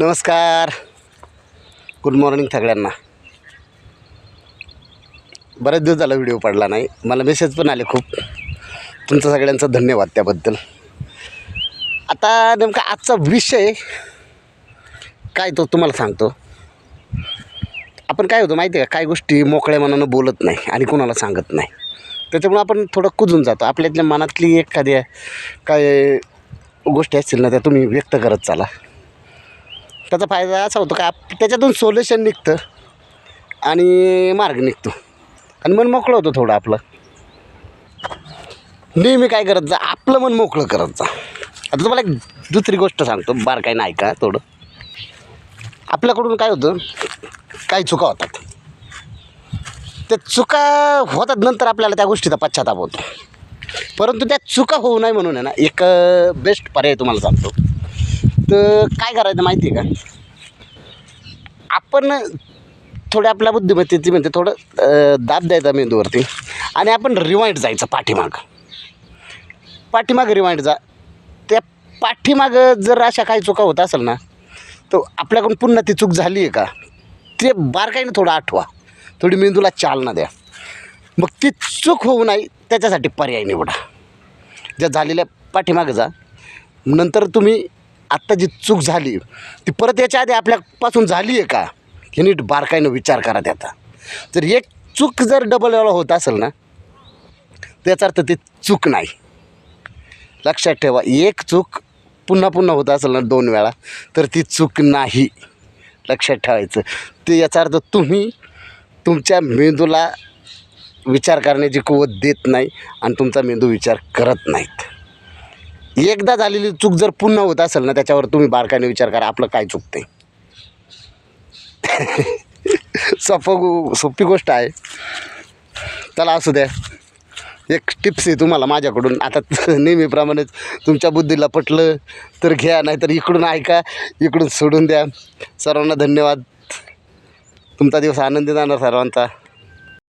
नमस्कार. Good morning सगळ्यांना. बरेच दिवस झाला व्हिडिओ पडला नाही. मला मेसेज पण आले खूप. तुमचं सगळ्यांचं धन्यवाद त्याबद्दल. आता नेमका आजचा विषय काय तो तुम्हाला सांगतो. आपण काय होतो माहिती आहे का? काय गोष्टी मोकळ्या मनानं बोलत नाही आणि कोणाला सांगत नाही. त्याच्यामुळे आपण थोडं कुजून जातो. आपल्यातल्या मनातली एखाद्या काय गोष्टी असतील ना त्या तुम्ही व्यक्त करत चाला. त्याचा फायदा असा होतो का आप त्याच्यातून सोल्युशन निघतं आणि मार्ग निघतो. आणि मन मोकळं होतं थोडं आपलं. नेहमी काय करत जा आपलं मन मोकळं करत जा. आता तुम्हाला एक दुसरी गोष्ट सांगतो बार काही नाही ऐका थोडं. आपल्याकडून काय होतं काही चुका होतात. त्या चुका होतात नंतर आपल्याला त्या गोष्टीचा पश्चाताप होतो. परंतु त्या चुका होऊ नये म्हणून आहे ना एक बेस्ट पर्याय तुम्हाला सांगतो. तर काय करायचं माहिती आहे का? आपण थोडं आपल्या बुद्धिमत्तेची म्हणजे थोडं दाब द्यायचा मेंदूवरती. आणि आपण रिवाइंड जायचं पाठीमागं. पाठीमागं रिवाइंड जा. त्या पाठीमागं जर अशा काही चुका होत असेल ना तर आपल्याकडून पुन्हा ती चूक झाली आहे का? ते बारकाईनं थोडं आठवा. थोडी मेंदूला चालना द्या. मग ती चूक होऊ नाही त्याच्यासाठी पर्याय निवडा. ज्या झालेल्या पाठीमागं जा. नंतर तुम्ही आत्ता जी चूक झाली ती परत याच्या आधी आपल्यापासून झाली आहे का? हे नीट बारकाईनं विचार करा त्याचा. तर एक चूक जर डबल वेळा होत असेल ना त्याचा अर्थ ते चूक नाही. लक्षात ठेवा एक चूक पुन्हा पुन्हा होत असेल ना दोन वेळा तर ती चूक नाही. लक्षात ठेवायचं. ते याचा अर्थ तुम्ही तुमच्या मेंदूला विचार करण्याची कुवत देत नाही आणि तुमचा मेंदू विचार करत नाहीत. एकदा झालेली चूक जर पुन्हा होत असेल ना त्याच्यावर तुम्ही बारकाईने विचार करा आपलं काय चुकते सोपं गो- सोपी गोष्ट आहे. चला असू द्या. एक टिप्स आहे तुम्हाला माझ्याकडून. आता नेहमीप्रमाणेच तुमच्या बुद्धीला पटलं तर घ्या नाहीतर इकडून ऐका इकडून सोडून द्या. सर्वांना धन्यवाद. तुमचा दिवस आनंदी जाणार सर्वांचा.